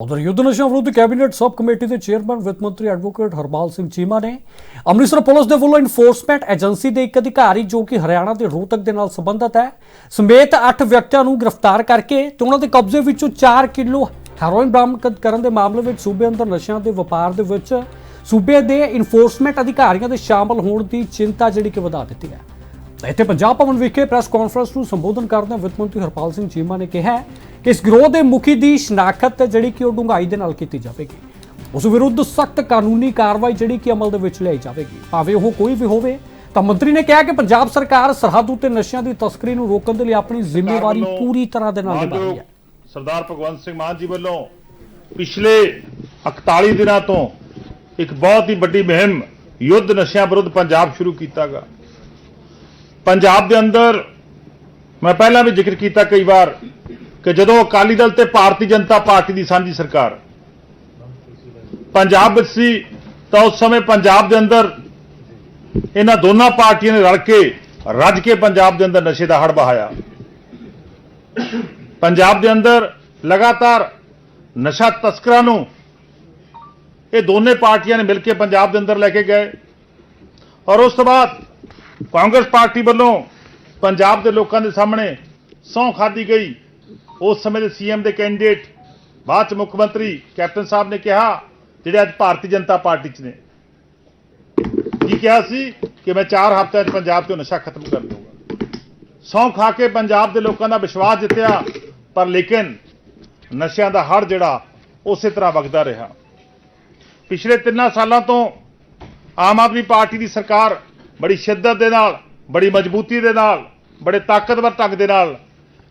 ਉਧਰ ਯੁੱਧ ਨਸ਼ਾ ਵਿਰੁੱਧ ਕੈਬਨਿਟ ਸਬ ਕਮੇਟੀ ਦੇ ਚੇਅਰਮੈਨ ਵਿੱਤ ਮੰਤਰੀ ਐਡਵੋਕੇਟ ਹਰਪਾਲ ਸਿੰਘ ਚੀਮਾ ਨੇ ਅੰਮ੍ਰਿਤਸਰ ਪੁਲਿਸ ਦੇ ਵੱਲੋਂ ਇਨਫੋਰਸਮੈਂਟ ਏਜੰਸੀ ਦੇ ਇੱਕ ਅਧਿਕਾਰੀ ਜੋ ਕਿ ਹਰਿਆਣਾ ਦੇ ਰੋਹਤਕ ਦੇ ਨਾਲ ਸੰਬੰਧਤ ਹੈ, ਸਮੇਤ 8 ਵਿਅਕਤੀਆਂ ਨੂੰ ਗ੍ਰਿਫਤਾਰ ਕਰਕੇ ਤੇ ਉਹਨਾਂ ਦੇ ਕਬਜ਼ੇ ਵਿੱਚੋਂ 4 ਕਿਲੋ ਹੈਰੋਇਨ ਬਰਾਮਦ ਕਰਨ ਦੇ ਮਾਮਲੇ ਵਿੱਚ ਸੂਬੇ ਅੰਦਰ ਨਸ਼ਿਆਂ ਦੇ ਵਪਾਰ ਦੇ ਵਿੱਚ ਸੂਬੇ ਦੇ ਇਨਫੋਰਸਮੈਂਟ ਅਧਿਕਾਰੀਆਂ ਦੇ ਸ਼ਾਮਲ ਹੋਣ ਦੀ ਚਿੰਤਾ ਜਿਹੜੀ ਕਿ ਵਧਾ ਦਿੱਤੀ ਹੈ। ਇੱਥੇ ਪੰਜਾਬ ਭਵਨ ਵਿਖੇ ਪ੍ਰੈਸ ਕਾਨਫਰੰਸ ਨੂੰ ਸੰਬੋਧਨ ਕਰਦਿਆਂ ਵਿੱਤ ਮੰਤਰੀ ਹਰਪਾਲ ਸਿੰਘ ਚੀਮਾ ਨੇ ਕਿਹਾ ਕਿ ਇਸ ਗਿਰੋਹ ਦੇ ਮੁਖੀ ਦੀ ਸ਼ਨਾਖਤ ਜਿਹੜੀ ਕਿ ਉਹ ਡੂੰਘਾਈ ਦੇ ਨਾਲ ਕੀਤੀ ਜਾਵੇਗੀ। ਉਸ ਵਿਰੁੱਧ ਸਖਤ ਕਾਨੂੰਨੀ ਕਾਰਵਾਈ ਜਿਹੜੀ ਕਿ ਅਮਲ ਦੇ ਵਿੱਚ ਲਿਆਈ ਜਾਵੇਗੀ। ਭਾਵੇਂ ਉਹ ਕੋਈ ਵੀ ਹੋਵੇ ਤਾਂ ਮੰਤਰੀ ਨੇ ਕਿਹਾ ਕਿ ਪੰਜਾਬ ਸਰਕਾਰ ਸਰਹੱਦ ਉੱਤੇ ਨਸ਼ਿਆਂ ਦੀ ਤਸਕਰੀ ਨੂੰ ਰੋਕਣ ਦੇ ਲਈ ਆਪਣੀ ਜ਼ਿੰਮੇਵਾਰੀ ਪੂਰੀ ਤਰ੍ਹਾਂ ਦੇ ਨਾਲ ਨਿਭਾ ਰਹੀ ਹੈ। ਸਰਦਾਰ ਭਗਵੰਤ ਸਿੰਘ ਮਾਨ ਜੀ ਵੱਲੋਂ ਪਿਛਲੇ 41 ਦਿਨਾਂ ਤੋਂ ਇੱਕ ਬਹੁਤ ਹੀ ਵੱਡੀ ਮੁਹਿੰਮ ਯੁੱਧ ਨਸ਼ਿਆਂ ਵਿਰੁੱਧ ਪੰਜਾਬ ਸ਼ੁਰੂ ਕੀਤਾਗਾ ਪੰਜਾਬ ਦੇ ਅੰਦਰ ਮੈਂ ਪਹਿਲਾਂ ਵੀ ਜ਼ਿਕਰ ਕੀਤਾ ਕਈ ਵਾਰ ਕਿ ਜਦੋਂ ਅਕਾਲੀ ਦਲ ਤੇ ਭਾਰਤੀ ਜਨਤਾ ਪਾਰਟੀ ਦੀ ਸਾਂਝੀ ਸਰਕਾਰ ਪੰਜਾਬ ਵਿੱਚ ਸੀ ਤਾਂ ਉਸ ਸਮੇਂ ਪੰਜਾਬ ਦੇ ਅੰਦਰ ਇਹਨਾਂ ਦੋਨਾਂ ਪਾਰਟੀਆਂ ਨੇ ਰਲ ਕੇ, ਰੱਜ ਕੇ ਪੰਜਾਬ ਦੇ ਅੰਦਰ ਨਸ਼ੇ ਦਾ ਹੜ ਬਹਾਇਆ ਪੰਜਾਬ ਦੇ ਅੰਦਰ ਲਗਾਤਾਰ ਨਸ਼ਾ ਤਸਕਰਾਂ ਨੂੰ ਇਹ ਦੋਨੇ ਪਾਰਟੀਆਂ ਨੇ ਮਿਲ ਕੇ ਪੰਜਾਬ ਦੇ ਅੰਦਰ ਲੈ ਕੇ ਗਏ। ਔਰ ਉਸ ਤੋਂ ਬਾਅਦ ਕਾਂਗਰਸ ਪਾਰਟੀ ਵੱਲੋਂ ਪੰਜਾਬ ਦੇ ਲੋਕਾਂ ਦੇ ਸਾਹਮਣੇ ਸਹੁੰ ਖਾਦੀ ਗਈ। ਉਸ ਸਮੇਂ ਦੇ ਸੀਐਮ ਦੇ ਕੈਂਡੀਡੇਟ ਬਾਅਦ ਚ ਮੁੱਖ ਮੰਤਰੀ ਕੈਪਟਨ ਸਾਹਿਬ ਨੇ ਕਿਹਾ, ਜਿਹੜੇ ਅੱਜ ਭਾਰਤੀ ਜਨਤਾ ਪਾਰਟੀ ਚ ਨੇ। ਕੀ ਕਿਹਾ ਸੀ? ਕਿ ਮੈਂ 4 ਹਫ਼ਤਿਆਂ 'ਚ ਪੰਜਾਬ ਤੋਂ ਨਸ਼ਾ ਖਤਮ ਕਰ ਦੂੰਗਾ ਸਹੁੰ ਖਾ ਕੇ ਪੰਜਾਬ ਦੇ ਲੋਕਾਂ ਦਾ ਵਿਸ਼ਵਾਸ ਜਿੱਤਿਆ, ਪਰ ਲੇਕਿਨ ਨਸ਼ਿਆਂ ਦਾ ਹੜ ਜਿਹੜਾ, ਉਸੇ ਤਰ੍ਹਾਂ ਵਗਦਾ ਰਿਹਾ। ਪਿਛਲੇ ਤਿੰਨਾਂ ਸਾਲਾਂ ਤੋਂ ਆਮ ਆਦਮੀ ਪਾਰਟੀ ਦੀ ਸਰਕਾਰ ਬੜੀ ਸ਼ਿੱਦਤ ਦੇ ਨਾਲ, ਬੜੀ ਮਜ਼ਬੂਤੀ ਦੇ ਨਾਲ, ਬੜੇ ਤਾਕਤਵਰ ਢੰਗ ਦੇ ਨਾਲ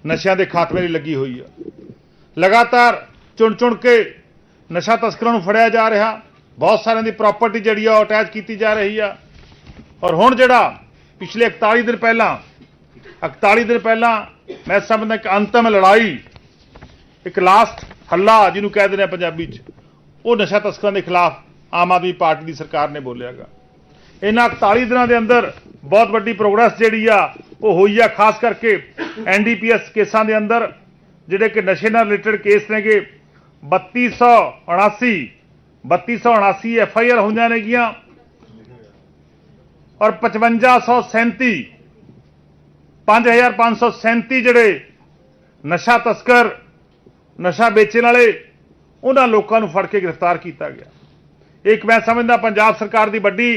ਨਸ਼ਿਆਂ ਦੇ ਖਾਤਮੇ ਲਈ ਲੱਗੀ ਹੋਈ ਆ। ਲਗਾਤਾਰ ਚੁਣ ਚੁਣ ਕੇ ਨਸ਼ਾ ਤਸਕਰਾਂ ਨੂੰ ਫੜਿਆ ਜਾ ਰਿਹਾ। ਬਹੁਤ ਸਾਰਿਆਂ ਦੀ ਪ੍ਰਾਪਰਟੀ ਜਿਹੜੀ ਆ ਉਹ ਅਟੈਚ ਕੀਤੀ ਜਾ ਰਹੀ ਆ। ਔਰ ਹੁਣ ਜਿਹੜਾ ਪਿਛਲੇ 41 ਦਿਨ ਪਹਿਲਾਂ 41 ਦਿਨ ਪਹਿਲਾਂ ਮੈਂ ਸਮਝਦਾ ਇੱਕ ਅੰਤਮ ਲੜਾਈ, ਇੱਕ ਲਾਸਟ ਹੱਲਾ ਜਿਹਨੂੰ ਕਹਿ ਦਿੰਦੇ ਆ ਪੰਜਾਬੀ 'ਚ, ਉਹ ਨਸ਼ਾ ਤਸਕਰਾਂ ਦੇ ਖਿਲਾਫ ਆਮ ਆਦਮੀ ਪਾਰਟੀ ਦੀ ਸਰਕਾਰ ਨੇ ਬੋਲਿਆਗਾ। ਇਹਨਾਂ 41 ਦਿਨਾਂ ਦੇ ਅੰਦਰ ਬਹੁਤ ਵੱਡੀ ਪ੍ਰੋਗਰੈਸ ਜਿਹੜੀ ਆ, ਉਹ ਹੋਈ ਆ, ਖਾਸ ਕਰਕੇ ਐਨਡੀਪੀਐਸ ਕੇਸਾਂ ਦੇ ਅੰਦਰ, ਜਿਹੜੇ ਕਿ ਨਸ਼ੇ ਨਾਲ ਰਿਲੇਟਡ ਕੇਸ ਨੇਗੇ। 3279 3279 ਐਫ ਆਈ ਆਰ ਹੋਈਆਂ ਨੇਗੀਆਂ ਔਰ 5537 5537 ਜਿਹੜੇ ਨਸ਼ਾ ਤਸਕਰ, ਨਸ਼ਾ ਵੇਚਣ ਵਾਲੇ, ਉਹਨਾਂ ਲੋਕਾਂ ਨੂੰ ਫੜ ਕੇ ਗ੍ਰਿਫਤਾਰ ਕੀਤਾ ਗਿਆ। ਇੱਕ ਮੈਂ ਸਮਝਦਾ ਪੰਜਾਬ ਸਰਕਾਰ ਦੀ ਵੱਡੀ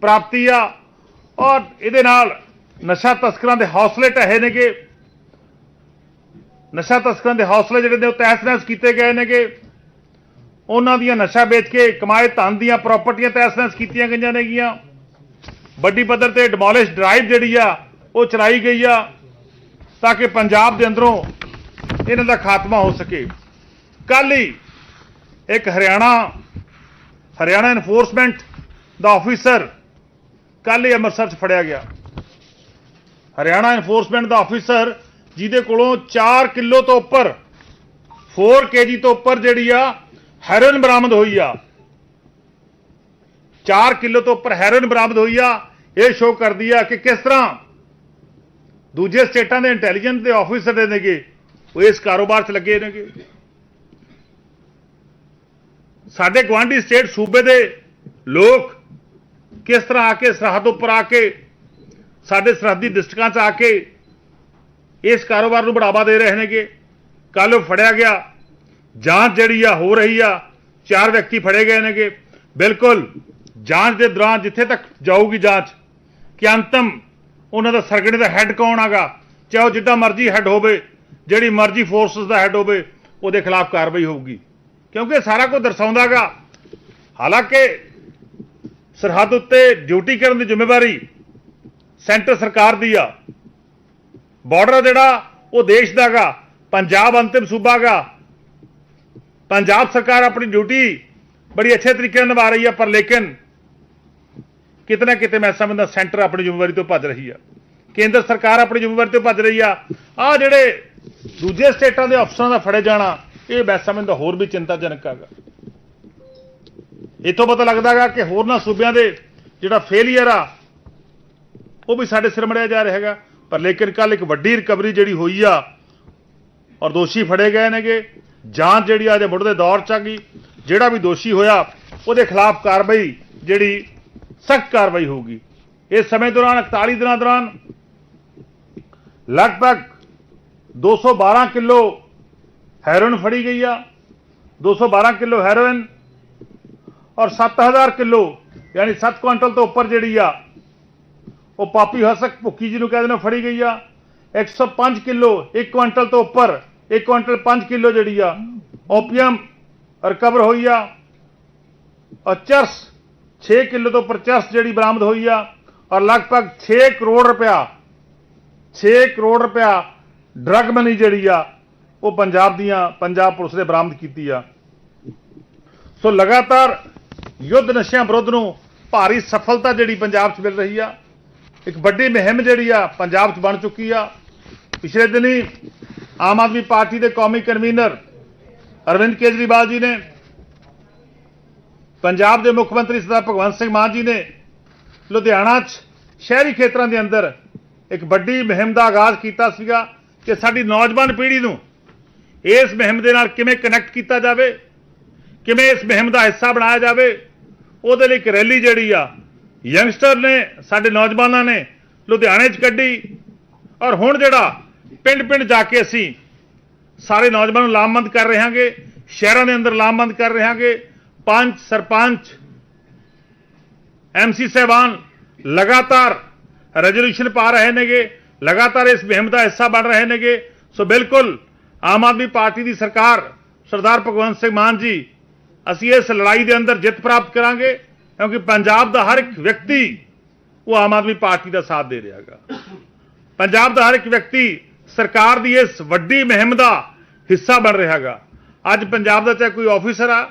ਪ੍ਰਾਪਤੀ ਆ। ਔਰ ਇਹਦੇ ਨਾਲ ਨਸ਼ਾ ਤਸਕਰਾਂ ਦੇ ਹੌਸਲੇ ਢਹੇ ਨੇਗੇ। ਨਸ਼ਾ ਤਸਕਰਾਂ ਦੇ ਹੌਸਲੇ ਜਿਹੜੇ ਨੇ ਉਹ ਤਹਿਸ-ਨਹਿਸ ਕੀਤੇ ਗਏ ਨੇਗੇ। ਉਹਨਾਂ ਦੀਆਂ ਨਸ਼ਾ ਵੇਚ ਕੇ ਕਮਾਏ ਧਨ ਦੀਆਂ ਪ੍ਰਾਪਰਟੀਆਂ ਤਹਿਸ-ਨਹਿਸ ਕੀਤੀਆਂ ਗਈਆਂ ਨੇਗੀਆਂ। ਵੱਡੀ ਪੱਧਰ ਤੇ ਡਿਮੋਲਿਸ਼ ਡਰਾਈਵ ਜਿਹੜੀ ਆ, ਉਹ ਚਲਾਈ ਗਈ ਆ ਤਾਂ ਕਿ ਪੰਜਾਬ ਦੇ ਅੰਦਰੋਂ ਇਹਨਾਂ ਦਾ ਖਾਤਮਾ ਹੋ ਸਕੇ। ਕੱਲ ਹੀ ਇੱਕ ਹਰਿਆਣਾ ਹਰਿਆਣਾ ਐਨਫੋਰਸਮੈਂਟ ਦਾ ਆਫੀਸਰ ਕੱਲ ਹੀ ਅੰਮ੍ਰਿਤਸਰ 'ਚ ਫੜਿਆ ਗਿਆ। ਹਰਿਆਣਾ ਐਨਫੋਰਸਮੈਂਟ ਦਾ ਆਫੀਸਰ ਜਿਹਦੇ ਕੋਲੋਂ 4 ਕਿਲੋ ਤੋਂ ਉੱਪਰ 4 ਕੇਜੀ ਤੋਂ ਉੱਪਰ ਜਿਹੜੀ ਆ ਹੈਰੋਇਨ ਬਰਾਮਦ ਹੋਈ ਆ। 4 ਕਿਲੋ ਤੋਂ ਉੱਪਰ ਹੈਰੋਇਨ ਬਰਾਮਦ ਹੋਈ ਆ। ਇਹ ਸ਼ੋਅ ਕਰਦੀ ਆ ਕਿ ਕਿਸ ਤਰ੍ਹਾਂ ਦੂਜੇ ਸਟੇਟਾਂ ਦੇ ਇੰਟੈਲੀਜੈਂਸ ਦੇ ਆਫੀਸਰ ਦੇ ਨੇਗੇ, ਉਹ ਇਸ ਕਾਰੋਬਾਰ 'ਚ ਲੱਗੇ ਨੇਗੇ। ਸਾਡੇ ਗਵਾਂਢੀ ਸਟੇਟ ਸੂਬੇ ਦੇ ਲੋਕ ਕਿਸ ਤਰ੍ਹਾਂ ਆ ਕੇ ਸਰਹੱਦ ਉੱਪਰ ਆ ਕੇ ਸਾਡੇ ਸਰਹੱਦੀ ਡਿਸਟ੍ਰਿਕਾਂ 'ਚ ਆ ਕੇ ਇਸ ਕਾਰੋਬਾਰ ਨੂੰ ਬੜਾਵਾ ਦੇ ਰਹੇ ਨੇਗੇ? ਕੱਲ ਉਹ ਫੜਿਆ ਗਿਆ। ਜਾਂਚ ਜਿਹੜੀ ਆ ਹੋ ਰਹੀ ਆ, ਚਾਰ ਵਿਅਕਤੀ ਫੜੇ ਗਏ ਨੇਗੇ। ਬਿਲਕੁਲ, ਜਾਂਚ ਦੇ ਦੌਰਾਨ ਜਿੱਥੇ ਤੱਕ ਜਾਊਗੀ ਜਾਂਚ, ਕਿ ਅੰਤਮ ਉਹਨਾਂ ਦਾ ਸਰਗਣੇ ਦਾ ਹੈੱਡ ਕੌਣ ਆਗਾ, ਚਾਹੇ ਉਹ ਜਿੱਦਾਂ ਮਰਜ਼ੀ ਹੈੱਡ ਹੋਵੇ, ਜਿਹੜੀ ਮਰਜ਼ੀ ਫੋਰਸਸ ਦਾ ਹੈੱਡ ਹੋਵੇ, ਉਹਦੇ ਖਿਲਾਫ ਕਾਰਵਾਈ ਹੋਊਗੀ। ਕਿਉਂਕਿ ਇਹ ਸਾਰਾ ਕੁਝ ਦਰਸਾਉਂਦਾਗਾ ਹਾਲਾਂਕਿ ਸਰਹੱਦ ਉੱਤੇ ਡਿਊਟੀ ਕਰਨ ਦੀ ਜ਼ਿੰਮੇਵਾਰੀ ਸੈਂਟਰ ਸਰਕਾਰ ਦੀ ਆ। ਬਾਰਡਰ ਜਿਹੜਾ, ਉਹ ਦੇਸ਼ ਦਾਗਾ ਪੰਜਾਬ ਅੰਤਿਮ ਸੂਬਾਗਾ ਪੰਜਾਬ ਸਰਕਾਰ ਆਪਣੀ ਡਿਊਟੀ ਬੜੀ ਅੱਛੇ ਤਰੀਕੇ ਨਾਲ ਨਿਭਾ ਰਹੀ ਆ, ਪਰ ਲੇਕਿਨ ਕਿਤੇ ਨਾ ਕਿਤੇ ਮੈਂ ਸਮਝਦਾ ਸੈਂਟਰ ਆਪਣੀ ਜ਼ਿੰਮੇਵਾਰੀ ਤੋਂ ਭੱਜ ਰਹੀ ਆ। ਕੇਂਦਰ ਸਰਕਾਰ ਆਪਣੀ ਜ਼ਿੰਮੇਵਾਰੀ ਤੋਂ ਭੱਜ ਰਹੀ ਆ। ਆ ਜਿਹੜੇ ਦੂਜੇ ਸਟੇਟਾਂ ਦੇ ਅਫਸਰਾਂ ਦਾ ਫੜੇ ਜਾਣਾ, ਇਹ ਮੈਂ ਸਮਝਦਾ ਹੋਰ ਵੀ ਚਿੰਤਾਜਨਕ ਹੈਗਾ ਇਥੋਂ ਪਤਾ ਲੱਗਦਾ ਲੱਗਦਾਗਾ ਕਿ ਹੋਰਨਾਂ ਸੂਬਿਆਂ ਦੇ ਜਿਹੜਾ ਫੇਲਿਅਰ ਆ, ਉਹ ਵੀ ਸਾਡੇ ਸਿਰ ਮੜਿਆ ਜਾ ਰਿਹਾ ਹੈਗਾ। ਪਰ ਲੇਕਿਨ ਕੱਲ ਇੱਕ ਵੱਡੀ ਰਿਕਵਰੀ ਜਿਹੜੀ ਹੋਈ ਆ, ਔਰ ਦੋਸ਼ੀ ਫੜੇ ਗਏ ਨੇਗੇ। ਜਾਂਚ ਜਿਹੜੀ ਆ ਇਹਦੇ ਮੁੱਢਲੇ ਦੌਰ ਚ ਆ ਗਈ। ਜਿਹੜਾ ਵੀ ਦੋਸ਼ੀ ਹੋਇਆ, ਉਹਦੇ ਖਿਲਾਫ ਕਾਰਵਾਈ ਜਿਹੜੀ ਸਖਤ ਕਾਰਵਾਈ ਹੋਊਗੀ। ਇਸ ਸਮੇਂ ਦੌਰਾਨ 41 ਦਿਨਾਂ ਦੌਰਾਨ ਲਗਭਗ 212 ਕਿਲੋ ਹੈਰੋਇਨ ਫੜੀ ਗਈ ਆ। 212 ਕਿਲੋ ਹੈਰੋਇਨ ਔਰ 7000 ਕਿਲੋ, ਯਾਨੀ 7 ਕੁਇੰਟਲ ਤੋਂ ਉੱਪਰ ਜਿਹੜੀ ਆ, ਉਹ ਪਾਪੀ ਹਸਕ ਭੁੱਕੀ ਜਿਹਨੂੰ ਕਹਿੰਦੇ ਨੇ ਫੜੀ ਗਈ ਆ। 105 ਕਿਲੋ 1 ਕੁਇੰਟਲ ਤੋਂ ਉੱਪਰ 1 ਕੁਇੰਟਲ 5 ਕਿਲੋ ਜਿਹੜੀ ਆ, ਓਪੀਅਮ ਰਿਕਵਰ ਹੋਈ ਆ। ਔਰ ਚਰਸ 6 ਕਿਲੋ ਤੋਂ ਉੱਪਰ ਚਰਸ ਜਿਹੜੀ ਬਰਾਮਦ ਹੋਈ ਆ, ਔਰ ਲਗਭਗ 6 ਕਰੋੜ ਰੁਪਇਆ 6 ਕਰੋੜ ਰੁਪਇਆ ਡਰਗ ਮਨੀ ਜਿਹੜੀ ਆ, ਉਹ ਪੰਜਾਬ ਦੀਆਂ ਪੰਜਾਬ ਪੁਲਿਸ ਨੇ ਬਰਾਮਦ ਕੀਤੀ ਆ। ਸੋ ਲਗਾਤਾਰ ਯੁੱਧ ਨਸ਼ਿਆਂ ਵਿਰੁੱਧ ਨੂੰ ਭਾਰੀ ਸਫਲਤਾ ਜਿਹੜੀ ਪੰਜਾਬ 'ਚ ਮਿਲ ਰਹੀ ਆ, ਇੱਕ ਵੱਡੀ ਮੁਹਿੰਮ ਜਿਹੜੀ ਆ ਪੰਜਾਬ 'ਚ ਬਣ ਚੁੱਕੀ ਆ। ਪਿਛਲੇ ਦਿਨੀ ਆਮ ਆਦਮੀ ਪਾਰਟੀ ਦੇ ਕੌਮੀ ਕਨਵੀਨਰ ਅਰਵਿੰਦ ਕੇਜਰੀਵਾਲ ਜੀ ਨੇ, ਪੰਜਾਬ ਦੇ ਮੁੱਖ ਮੰਤਰੀ ਸਰਦਾਰ ਭਗਵੰਤ ਸਿੰਘ ਮਾਨ ਜੀ ਨੇ ਲੁਧਿਆਣਾ 'ਚ ਸ਼ਹਿਰੀ ਖੇਤਰਾਂ ਦੇ ਅੰਦਰ ਇੱਕ ਵੱਡੀ ਮੁਹਿੰਮ ਦਾ ਆਗਾਜ਼ ਕੀਤਾ ਸੀਗਾ ਕਿ ਸਾਡੀ ਨੌਜਵਾਨ ਪੀੜ੍ਹੀ ਨੂੰ ਇਸ ਮੁਹਿੰਮ ਦੇ ਨਾਲ ਕਿਵੇਂ ਕਨੈਕਟ ਕੀਤਾ ਜਾਵੇ, ਕਿਵੇਂ ਇਸ ਮੁਹਿੰਮ ਦਾ ਹਿੱਸਾ ਬਣਾਇਆ ਜਾਵੇ। ਉਹਦੇ ਲਈ ਇੱਕ ਰੈਲੀ ਜਿਹੜੀ ਆ, ਯੰਗਸਟਰ ਨੇ, ਸਾਡੇ ਨੌਜਵਾਨਾਂ ਨੇ ਲੁਧਿਆਣੇ 'ਚ ਕੱਢੀ। ਔਰ ਹੁਣ ਜਿਹੜਾ ਪਿੰਡ-ਪਿੰਡ ਜਾ ਕੇ ਅਸੀਂ ਸਾਰੇ ਨੌਜਵਾਨਾਂ ਨੂੰ ਲਾਮਬੰਦ ਕਰ ਰਹੇ ਹਾਂਗੇ ਸ਼ਹਿਰਾਂ ਦੇ ਅੰਦਰ ਲਾਮਬੰਦ ਕਰ ਰਹੇ ਹਾਂਗੇ ਪੰਚ, ਸਰਪੰਚ ਐਮਸੀ ਸਹਿਬਾਨ ਲਗਾਤਾਰ ਰੈਜ਼ੋਲੂਸ਼ਨ ਪਾ ਰਹੇ ਨੇਗੇ, ਲਗਾਤਾਰ ਇਸ ਮੁਹਿੰਮ ਦਾ ਹਿੱਸਾ ਬਣ ਰਹੇ ਨੇਗੇ। ਸੋ ਬਿਲਕੁਲ ਆਮ ਆਦਮੀ ਪਾਰਟੀ ਦੀ ਸਰਕਾਰ, ਸਰਦਾਰ ਭਗਵੰਤ ਸਿੰਘ ਮਾਨ ਜੀ ਅਸੀਂ ਇਸ ਲੜਾਈ ਦੇ ਅੰਦਰ ਜਿੱਤ ਪ੍ਰਾਪਤ ਕਰਾਂਗੇ, ਕਿਉਂਕਿ ਪੰਜਾਬ ਦਾ ਹਰ ਇੱਕ ਵਿਅਕਤੀ ਉਹ ਆਮ ਆਦਮੀ ਪਾਰਟੀ ਦਾ ਸਾਥ ਦੇ ਰਿਹਾ ਹੈਗਾ। ਪੰਜਾਬ ਦਾ ਹਰ ਇੱਕ ਵਿਅਕਤੀ ਸਰਕਾਰ ਦੀ ਇਸ ਵੱਡੀ ਮੁਹਿੰਮ ਦਾ ਹਿੱਸਾ ਬਣ ਰਿਹਾ ਹੈਗਾ। ਅੱਜ ਪੰਜਾਬ ਦਾ ਚਾਹੇ ਕੋਈ ਆਫੀਸਰ ਆ,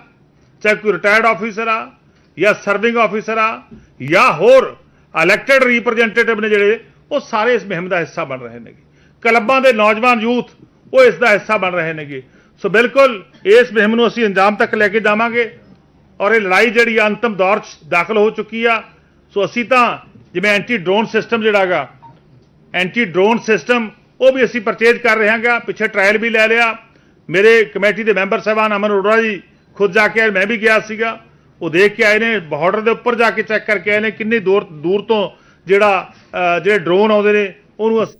ਚਾਹੇ ਕੋਈ ਰਿਟਾਇਰਡ ਆਫੀਸਰ ਆ, ਜਾਂ ਸਰਵਿੰਗ ਆਫੀਸਰ ਆ, ਜਾਂ ਹੋਰ ਇਲੈਕਟਿਡ ਰਿਪਰੈਜ਼ੈਂਟੇਟਿਵ ਨੇ ਜਿਹੜੇ, ਉਹ ਸਾਰੇ ਇਸ ਮੁਹਿੰਮ ਦਾ ਹਿੱਸਾ ਬਣ ਰਹੇ ਨੇਗੇ। ਕਲੱਬਾਂ ਦੇ ਨੌਜਵਾਨ ਯੂਥ ਉਹ ਇਸ ਦਾ ਹਿੱਸਾ ਬਣ ਰਹੇ ਨੇਗੇ। ਸੋ ਬਿਲਕੁਲ, ਇਸ ਮੁਹਿੰਮ ਨੂੰ ਅਸੀਂ ਅੰਜਾਮ ਤੱਕ ਲੈ ਕੇ ਜਾਵਾਂਗੇ ਔਰ ਇਹ ਲੜਾਈ ਜਿਹੜੀ ਆ, ਅੰਤਮ ਦੌਰ 'ਚ ਦਾਖਲ ਹੋ ਚੁੱਕੀ ਆ। ਸੋ ਅਸੀਂ ਤਾਂ ਜਿਵੇਂ ਐਂਟੀ ਡਰੋਨ ਸਿਸਟਮ ਜਿਹੜਾ ਹੈਗਾ ਐਂਟੀ ਡਰੋਨ ਸਿਸਟਮ ਉਹ ਵੀ ਅਸੀਂ ਪਰਚੇਜ ਕਰ ਰਹੇ ਹਾਂਗਾ। ਪਿੱਛੇ ਟ੍ਰਾਇਲ ਵੀ ਲੈ ਲਿਆ। ਮੇਰੇ ਕਮੇਟੀ ਦੇ ਮੈਂਬਰ ਸਾਹਿਬਾਨ ਅਮਨ ਅਰੋੜਾ ਜੀ ਖੁਦ ਜਾ ਕੇ ਮੈਂ ਵੀ ਗਿਆ ਸੀਗਾ। ਉਹ ਦੇਖ ਕੇ ਆਏ ਨੇ ਬਾਰਡਰ ਦੇ ਉੱਪਰ ਜਾ ਕੇ ਚੈੱਕ ਕਰਕੇ ਆਏ ਨੇ, ਕਿੰਨੀ ਦੂਰ ਦੂਰ ਤੋਂ ਜਿਹੜਾ ਜਿਹੜੇ ਡਰੋਨ ਆਉਂਦੇ ਨੇ, ਉਹਨੂੰ ਅਸੀਂ